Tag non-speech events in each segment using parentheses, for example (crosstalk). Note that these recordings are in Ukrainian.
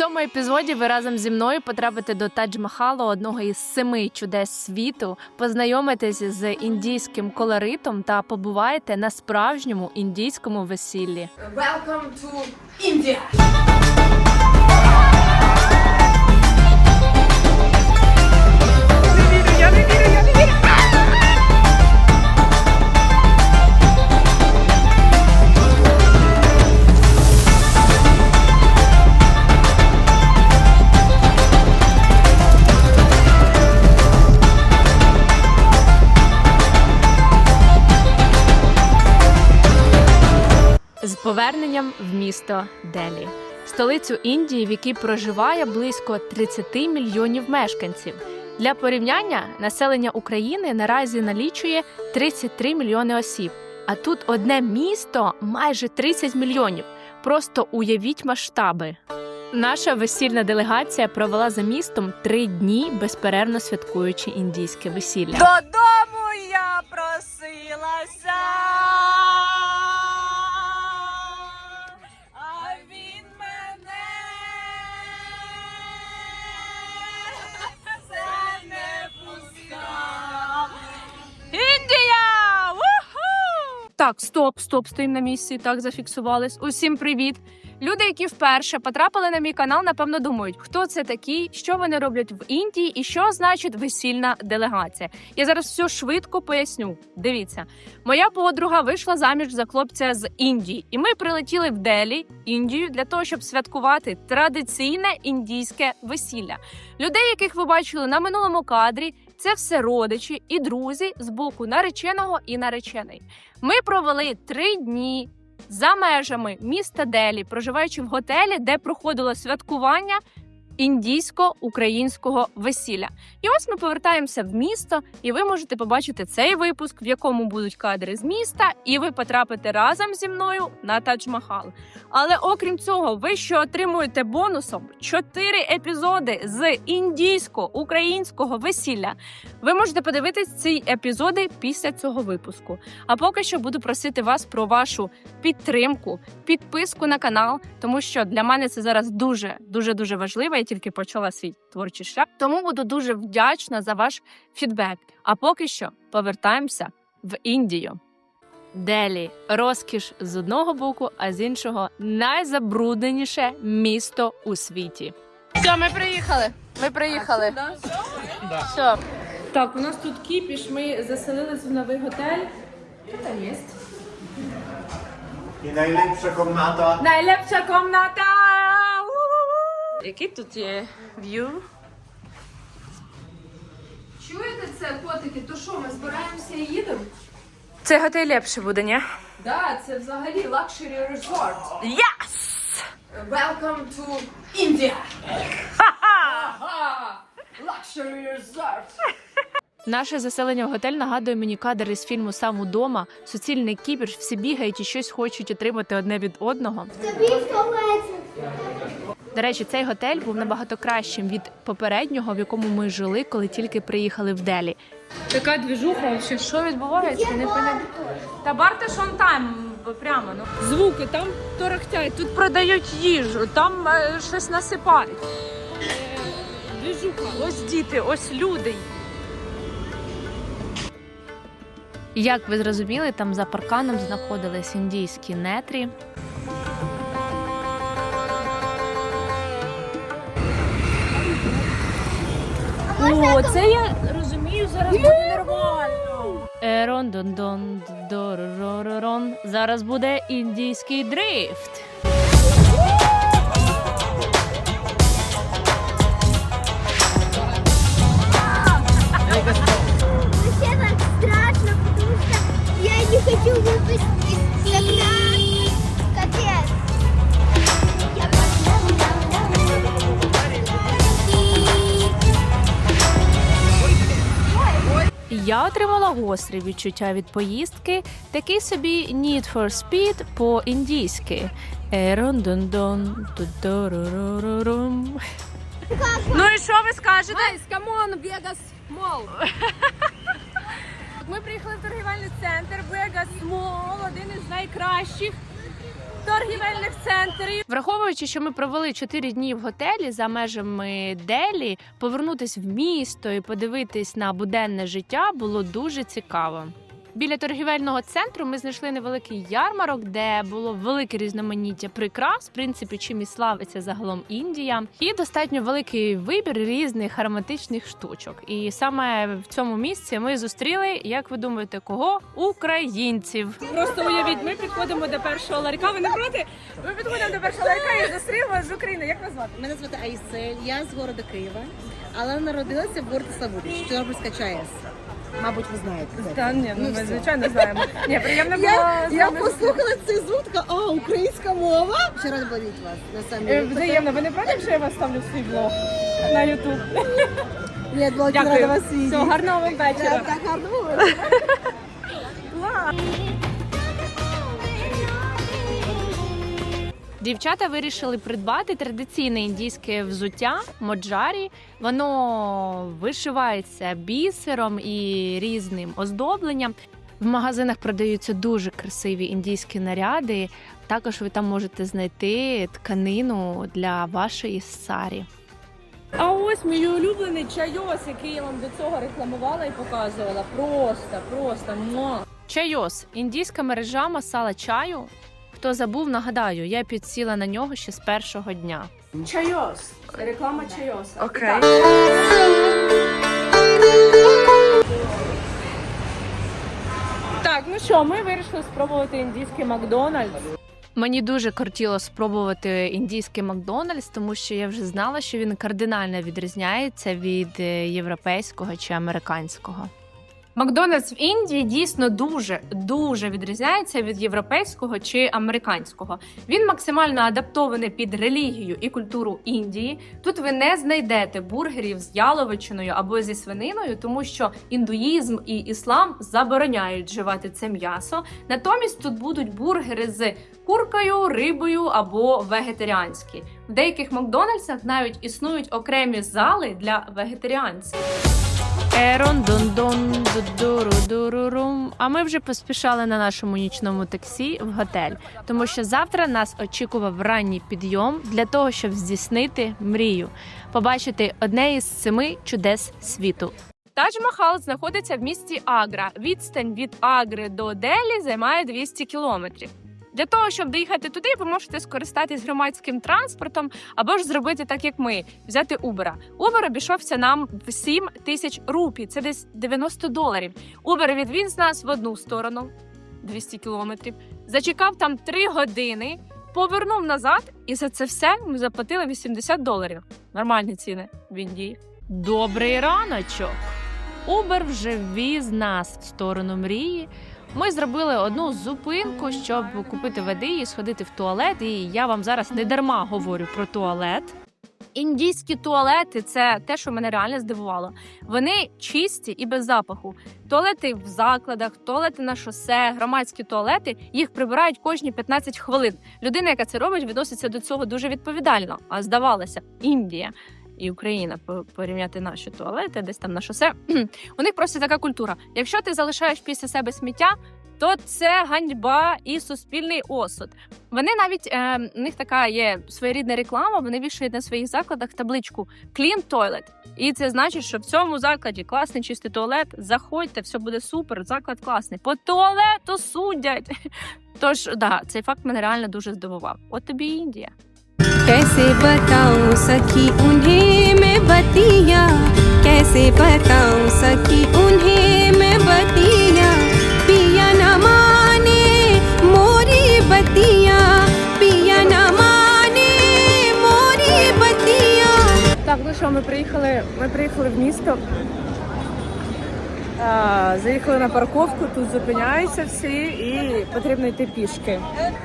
цьому епізоді ви разом зі мною потрапите до Тадж-Махалу, одного із семи чудес світу, познайомитесь з індійським колоритом та побуваєте на справжньому індійському весіллі. Welcome to India. Поверненням в місто Делі, столицю Індії, в якій проживає близько 30 мільйонів мешканців. Для порівняння населення України наразі налічує 33 мільйони осіб. А тут одне місто майже 30 мільйонів. Просто уявіть масштаби. Наша весільна делегація провела за містом три дні, безперервно святкуючи індійське весілля. Додому я просилася. Так, стоп, стоп, стоїмо на місці. Так зафіксувались. Усім привіт. Люди, які вперше потрапили на мій канал, напевно думають, хто це такі, що вони роблять в Індії і що значить весільна делегація. Я зараз все швидко поясню. Дивіться, моя подруга вийшла заміж за хлопця з Індії, і ми прилетіли в Делі, Індію, для того, щоб святкувати традиційне індійське весілля. Людей, яких ви бачили на минулому кадрі, це все родичі і друзі з боку нареченого і наречений. Ми провели три дні за межами міста Делі, проживаючи в готелі, де проходило святкування індійсько-українського весілля. І ось ми повертаємося в місто, і ви можете побачити цей випуск, в якому будуть кадри з міста, і ви потрапите разом зі мною на Тадж-Махал. Але окрім цього, ви ще отримуєте бонусом 4 епізоди з індійсько-українського весілля. Ви можете подивитись ці епізоди після цього випуску. А поки що буду просити вас про вашу підтримку, підписку на канал, тому що для мене це зараз дуже дуже дуже важливо. Тільки почала свій творчий шлях. Тому буду дуже вдячна за ваш фідбек. А поки що повертаємося в Індію. Делі розкіш з одного боку, а з іншого найзабрудненіше місто у світі. Все, ми приїхали. Ми приїхали. Все. Так, у нас тут кіпіш. Ми заселилися в новий готель. Що там є? I najlepsza komnata. Найлепша комната! Який тут є в'ю? Чуєте це, котики? То що, ми збираємося і їдемо? Цей готель ліпше буде, ні? Да, це взагалі luxury resort. Yes! Welcome to India. Ага! Luxury resort. Наше заселення в готель нагадує мені кадр із фільму Сам удома. Суцільний кіпіш, всі бігають і щось хочуть отримати одне від одного. Тобі в туалеті. До речі, цей готель був набагато кращим від попереднього, в якому ми жили, коли тільки приїхали в Делі. Така двіжуха, взагалі, що відбувається? Не понятно. Та барте шон там прямо. Ну. Звуки там торохтять, тут продають їжу, там е, щось насипають. Двіжуха, ось діти, ось люди. Як ви зрозуміли, там за парканом знаходились індійські нетрі. О, це я розумію, зараз буде нормально. Ерон дон дон дороророн. Зараз буде індійський дрифт. Вообще так страшно, потому что я не хочу выпасть Я отримала гостре відчуття від поїздки, такий собі Need for Speed по-індійськи. Ну і що ви скажете? Guys, come on, Vegas Mall. (laughs) Ми приїхали в торгівельний центр Vegas Mall, один із найкращих торгівельних центрів. Враховуючи, що ми провели 4 дні в готелі за межами Делі, повернутись в місто і подивитись на буденне життя було дуже цікаво. Біля торгівельного центру ми знайшли невеликий ярмарок, де було велике різноманіття прикрас, в принципі, чим і славиться загалом Індія, і достатньо великий вибір різних ароматичних штучок. І саме в цьому місці ми зустріли, як ви думаєте, кого? Українців. Просто уявіть, ми підходимо до першого ларька. Ви не проти? Ми підходимо до першого ларька і зустріли з України. Як вас звати? Мене звати Айсель, я з города Києва, але народилася в городі Славутич, Чорнобильська ЧАЕС. Мабуть, ви знаєте. Та ні, ну, Ну, ми все. звичайно знаємо. Ні, приємно було Я, з я вами послухала цей звук, така, а, українська мова. Ще рада бачити вас, на самі. Е. Взаємно, ви не проти, що я вас ставлю в свій блог на Ютуб? Я була рада вас видіти. Всього гарного вам вечора. Так, так, гарного Дівчата вирішили придбати традиційне індійське взуття моджарі. Воно вишивається бісером і різним оздобленням. В магазинах продаються дуже красиві індійські наряди. Також ви там можете знайти тканину для вашої сарі. А ось мій улюблений чайос, який я вам до цього рекламувала і показувала. Просто, просто мо. Чайос індійська мережа масала чаю. Хто забув, нагадаю, я підсіла на нього ще з першого дня. Чайос. Реклама чайоса. Окей. Так, ну що, ми вирішили спробувати індійський Макдональдс. Мені дуже кортіло спробувати індійський Макдональдс, тому що я вже знала, що він кардинально відрізняється від е, європейського чи американського. Макдональдс в Індії дійсно дуже дуже відрізняється від європейського чи американського. Він максимально адаптований під релігію і культуру Індії. Тут ви не знайдете бургерів з яловичиною або зі свининою, тому що індуїзм і іслам забороняють вживати це м'ясо. Натомість тут будуть бургери з куркою, рибою або вегетаріанські. В деяких Макдональдсах навіть існують окремі зали для вегетаріанців. Ерон дон дуру дурурум. А ми вже поспішали на нашому нічному таксі в готель, тому що завтра нас очікував ранній підйом для того, щоб здійснити мрію, побачити одне із семи чудес світу. Тадж-Махал знаходиться в місті Агра. Відстань від Агри до Делі займає 200 кілометрів. Для того, щоб доїхати туди, ви можете скористатись громадським транспортом або ж зробити так, як ми, взяти Uber. Uber обійшовся нам в 7 тисяч рупій, це десь 90 доларів. Uber відвіз нас в одну сторону 200 кілометрів, зачекав там 3 години, повернув назад, і за це все ми заплатили 80 доларів. Нормальні ціни в Індії. Добрий раночок! Uber вже віз нас в сторону мрії. Ми зробили одну зупинку, щоб купити води і сходити в туалет. І я вам зараз не дарма говорю про туалет. Індійські туалети це те, що мене реально здивувало. Вони чисті і без запаху. Туалети в закладах, туалети на шосе, громадські туалети їх прибирають кожні 15 хвилин. Людина, яка це робить, відноситься до цього дуже відповідально. А здавалося, Індія і Україна порівняти наші туалети, десь там на шосе. (clears throat) У них просто така культура. Якщо ти залишаєш після себе сміття, то це ганьба і суспільний осуд. Вони навіть е, у них така є своєрідна реклама. Вони вішають на своїх закладах табличку Clean Toilet. І це значить, що в цьому закладі класний чистий туалет. Заходьте, все буде супер. Заклад класний. По туалету судять. (laughs) Тож да, цей факт мене реально дуже здивував. От тобі Індія. कैसे बताऊं सखी उन्हें मैं बतिया कैसे बताऊं सखी उन्हें मैं बतिया पिया न माने मोरी बतिया पिया न माने मोरी बतिया Так, ну що, ми приїхали. Ми приїхали в місто. А, заїхали на парковку, тут зупиняються всі і потрібно йти пішки.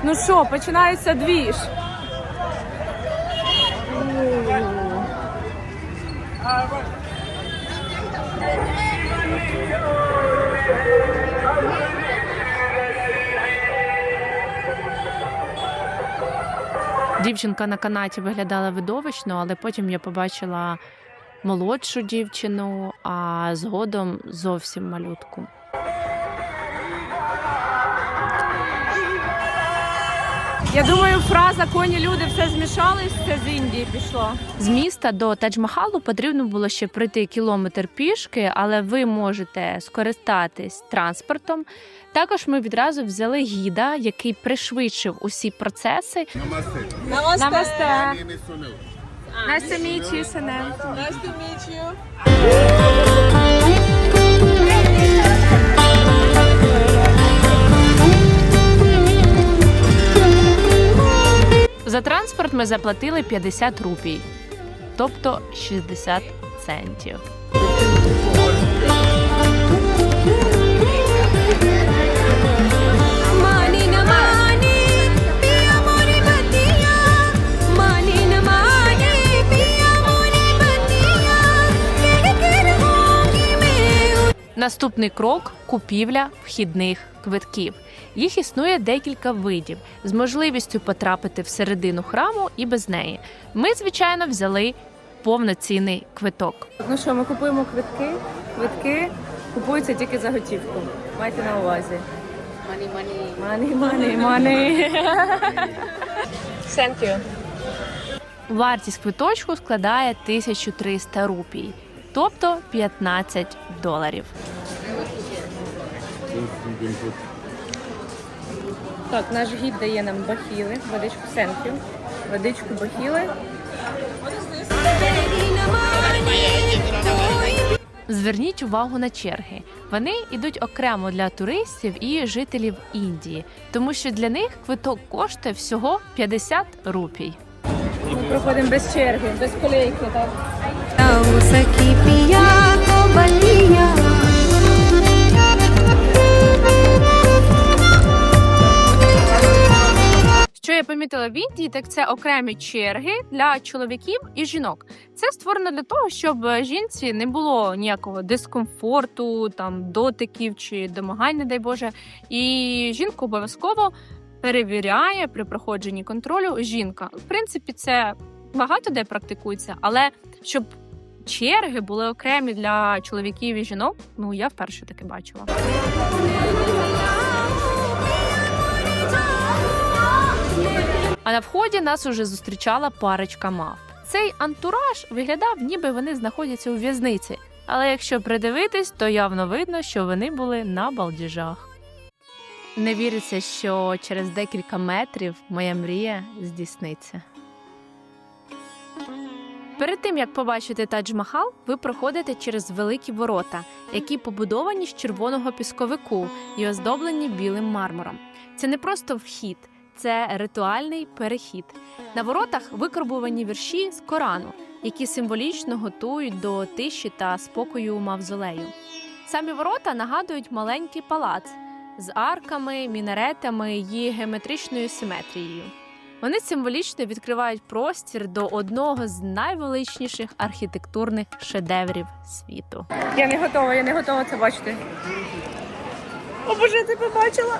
Ну що, починається двіж. Дівчинка на канаті виглядала видовищно, але потім я побачила молодшу дівчину, а згодом зовсім малютку. Я думаю, фраза коні люди все змішались. Це з Індії пішло. З міста до Тадж-Махалу потрібно було ще пройти кілометр пішки, але ви можете скористатись транспортом. Також ми відразу взяли гіда, який пришвидшив усі процеси. Намасте. Is Sunil. Nice to meet you, Sunil. Nice to meet you. За транспорт ми заплатили 50 рупій, тобто 60 центів. Наступний крок купівля вхідних квитків. Їх існує декілька видів з можливістю потрапити всередину храму і без неї. Ми, звичайно, взяли повноцінний квиток. Ну що, ми купуємо квитки. Квитки купуються тільки за готівку. Майте на увазі. Money, money. Money, money, money. (laughs) Thank you. Вартість квиточку складає 1300 рупій, тобто 15 доларів. Так, наш гід дає нам бахіли, водичку сенкю, водичку бахіли. Зверніть увагу на черги. Вони йдуть окремо для туристів і жителів Індії, тому що для них квиток коштує всього 50 рупій. Ми проходимо без черги, без колейки. Так. Я помітила в Індії, так це окремі черги для чоловіків і жінок. Це створено для того, щоб жінці не було ніякого дискомфорту, там дотиків чи домагань, не дай Боже. І жінку обов'язково перевіряє при проходженні контролю жінка. В принципі, це багато де практикується, але щоб черги були окремі для чоловіків і жінок, ну я вперше таке бачила. А на вході нас уже зустрічала парочка мавп. Цей антураж виглядав, ніби вони знаходяться у в'язниці. Але якщо придивитись, то явно видно, що вони були на балдіжах. Не віриться, що через декілька метрів моя мрія здійсниться. Перед тим як побачити Тадж-Махал, ви проходите через великі ворота, які побудовані з червоного пісковику і оздоблені білим мармуром. Це не просто вхід, це ритуальний перехід. На воротах викарбувані вірші з Корану, які символічно готують до тиші та спокою мавзолею. Самі ворота нагадують маленький палац з арками, мінаретами і геометричною симетрією. Вони символічно відкривають простір до одного з найвеличніших архітектурних шедеврів світу. Я не готова, я не готова це бачити. О, Боже, я побачила.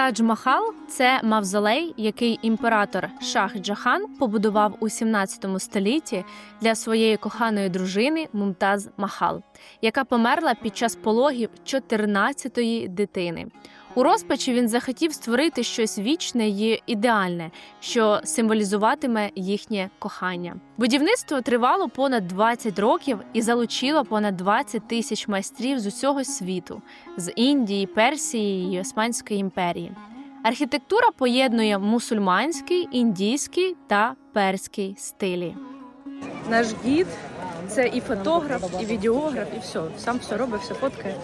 Тадж-Махал це мавзолей, який імператор Шах Джахан побудував у 17 столітті для своєї коханої дружини Мумтаз Махал, яка померла під час пологів 14-ї дитини. У розпачі він захотів створити щось вічне і ідеальне, що символізуватиме їхнє кохання. Будівництво тривало понад 20 років і залучило понад 20 тисяч майстрів з усього світу з Індії, Персії і Османської імперії. Архітектура поєднує мусульманський, індійський та перський стилі. Наш гід це і фотограф, і відеограф, і все. Сам все робить, все фоткає.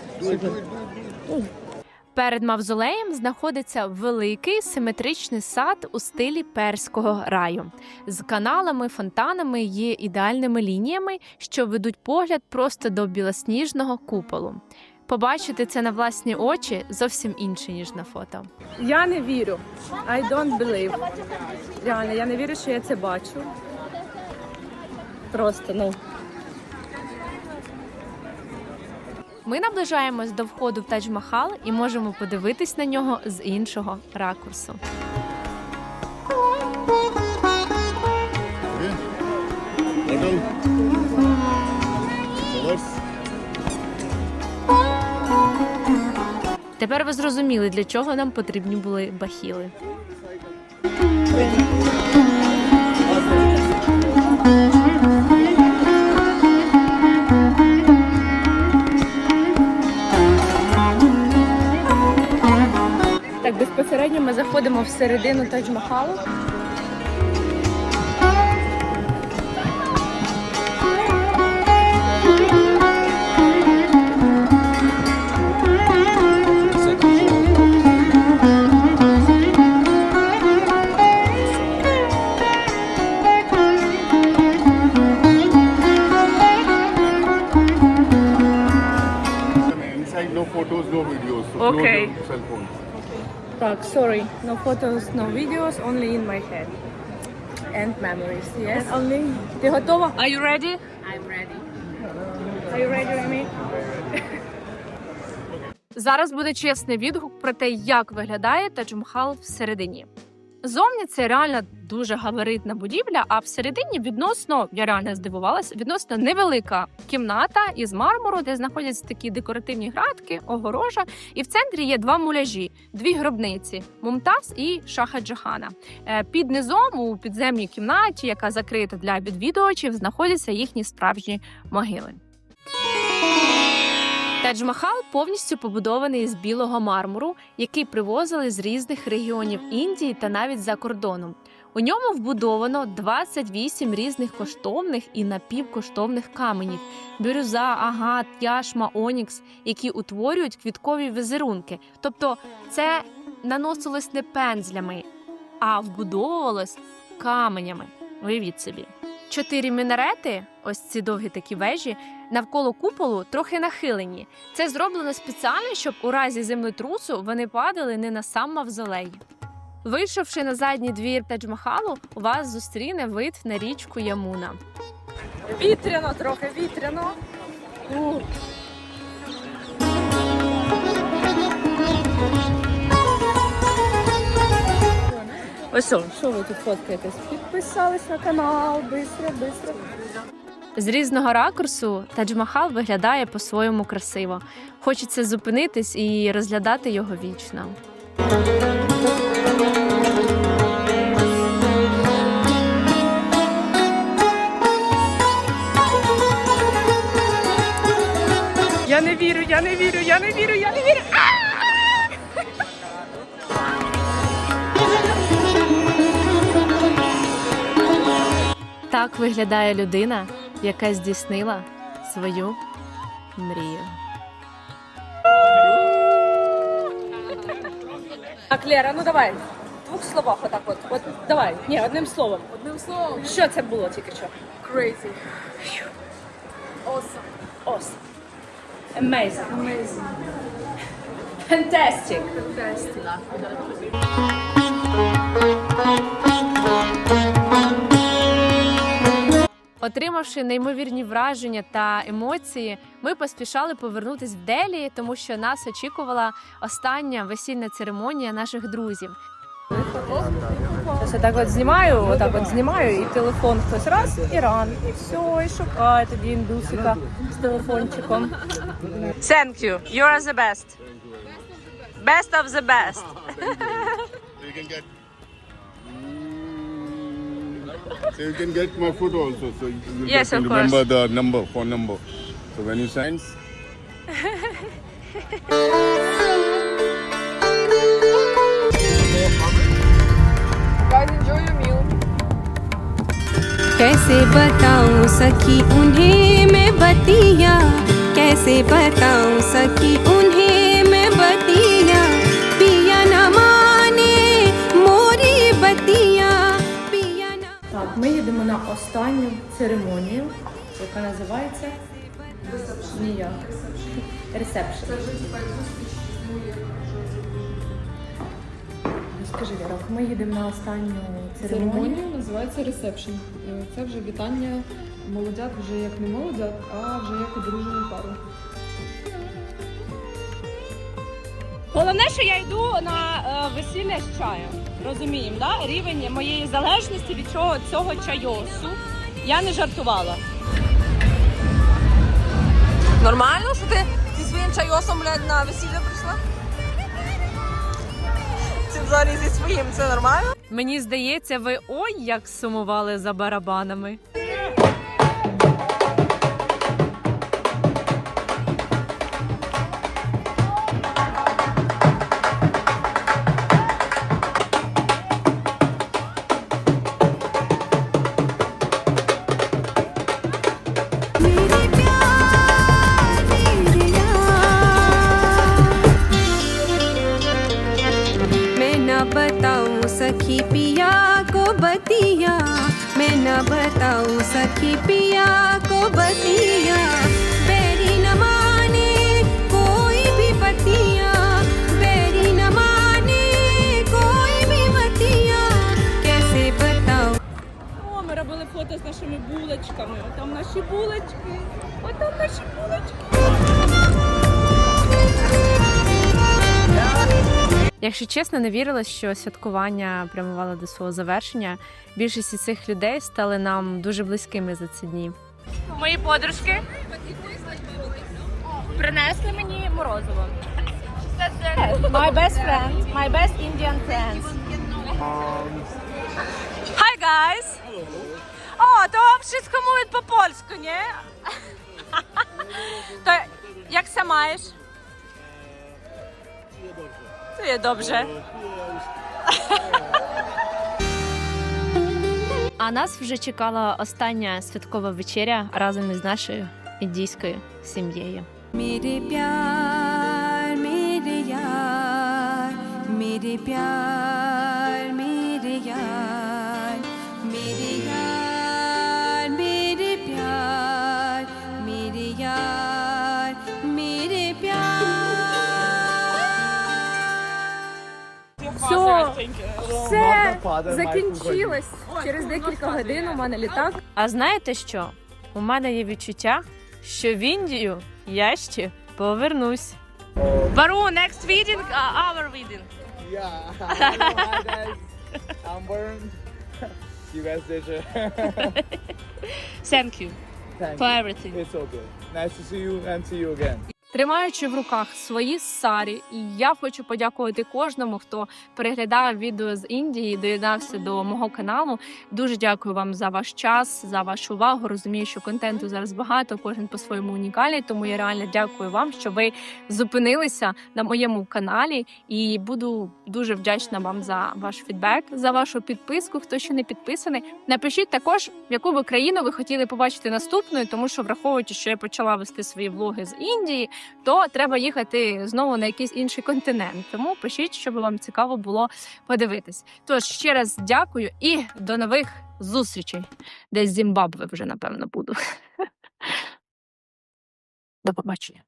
Перед мавзолеєм знаходиться великий симетричний сад у стилі перського раю з каналами, фонтанами і ідеальними лініями, що ведуть погляд просто до білосніжного куполу. Побачити це на власні очі зовсім інше, ніж на фото. Я не вірю. I don't believe. Реально, я не вірю, що я це бачу. Просто, ну. Ми наближаємось до входу в Тадж-Махал і можемо подивитись на нього з іншого ракурсу. Тепер ви зрозуміли, для чого нам потрібні були бахіли. Ми заходимо всередину Тадж-Махалу. Inside, no photos, no videos. So close Okay. your cell phone. Так, sorry, no photos, no videos, only in my head. And memories, yes. And only... Ти готова? Are you ready? I'm ready. Are you ready, Remy? Зараз буде чесний відгук про те, як виглядає Тадж-Махал всередині. Зовні це реально дуже габаритна будівля, а всередині відносно, я реально здивувалася, відносно невелика кімната із мармуру, де знаходяться такі декоративні градки, огорожа. І в центрі є два муляжі, дві гробниці Мумтаз і Шаха Джахана. Е, Під низом у підземній кімнаті, яка закрита для відвідувачів, знаходяться їхні справжні могили. Тадж-Махал повністю побудований із білого мармуру, який привозили з різних регіонів Індії та навіть за кордоном. У ньому вбудовано 28 різних коштовних і напівкоштовних каменів: бірюза, агат, яшма, онікс, які утворюють квіткові візерунки. Тобто це наносилось не пензлями, а вбудовувалось каменями. Уявіть собі. Чотири мінарети, ось ці довгі такі вежі, навколо куполу трохи нахилені. Це зроблено спеціально, щоб у разі землетрусу вони падали не на сам мавзолей. Вийшовши на задній двір Тадж-Махалу, у вас зустріне вид на річку Ямуна. Вітряно, трохи вітряно. Ось що, що ви тут фоткаєтесь? Підписались на канал, бистро, бистро. З різного ракурсу Тадж-Махал виглядає по-своєму красиво. Хочеться зупинитись і розглядати його вічно. Я не вірю, я не вірю, я не вірю, я не вірю. Так виглядає людина, яка здійснила свою мрію. Так, Лера, ну давай. В двох словах отак от. от давай. Ні, одним словом. Одним словом, Що це було тільки що? crazy. Awesome. Awesome. Amazing. Amazing. Fantastic. Fantastic. Отримавши неймовірні враження та емоції, ми поспішали повернутись в Делі, тому що нас очікувала остання весільна церемонія наших друзів. Ось так от знімаю, отак от знімаю, і телефон хтось раз і ран. І все, і шукає тоді індусика з телефончиком. Thank you. You are the best. Best of the best. (laughs) So you can get. So you can get my photo also. So you will Yes, get to of course. remember the number, phone number. So when you sign, Guys, enjoy your meal. कैसे बताऊं सखी उन्हें मैं बतिया कैसे बताऊं सखी на останню церемонію, яка називається ніяк. Ресепшн. Скажи, Віра, ми їдемо на останню церемонію. Церемонія називається ресепшн. Е, Це вже вітання молодят вже як не молодят, а вже як одружену пару. Головне, що я йду на е, весілля з чаєм. Розуміємо, да? рівень моєї залежності від чого цього чайосу. Я не жартувала. Нормально, що ти зі своїм чайосом, блядь, на весілля прийшла? Це взагалі зі своїм, це нормально? Мені здається, ви ой як сумували за барабанами. Якщо чесно, не вірилось, що святкування прямувало до свого завершення. Більшість із цих людей стали нам дуже близькими за ці дні. Мої подружки принесли мені морозиво. My best friend, my best Indian friends. Hi guys! О, то wszystko mówić по польську, ні? То як се маєш? Це Czuję (laughs) dobrze. А нас вже чекала остання святкова вечеря разом із нашою індійською сім'єю. Мірі п'яр, мірі яр, мірі п'яр. Все, закінчилось. Через декілька годин у мене літак. А знаєте що? У мене є відчуття, що в Індію я ще повернусь. Бару, next wedding, uh, our wedding. Yeah. Hello, hi guys. I'm Varun. you guys later. Thank you Thank for you. everything. It's okay. Nice to see you and see you again. Тримаючи в руках свої сарі, і я хочу подякувати кожному, хто переглядав відео з Індії, доєднався до мого каналу. Дуже дякую вам за ваш час, за вашу увагу. Розумію, що контенту зараз багато, кожен по-своєму унікальний. Тому я реально дякую вам, що ви зупинилися на моєму каналі. І буду дуже вдячна вам за ваш фідбек, за вашу підписку. Хто ще не підписаний, напишіть також, яку ви країну ви хотіли побачити наступною, тому що враховуючи, що я почала вести свої влоги з Індії то треба їхати знову на якийсь інший континент. Тому пишіть, щоб вам цікаво було подивитись. Тож ще раз дякую і до нових зустрічей. Десь Зімбабве вже напевно буду. До побачення.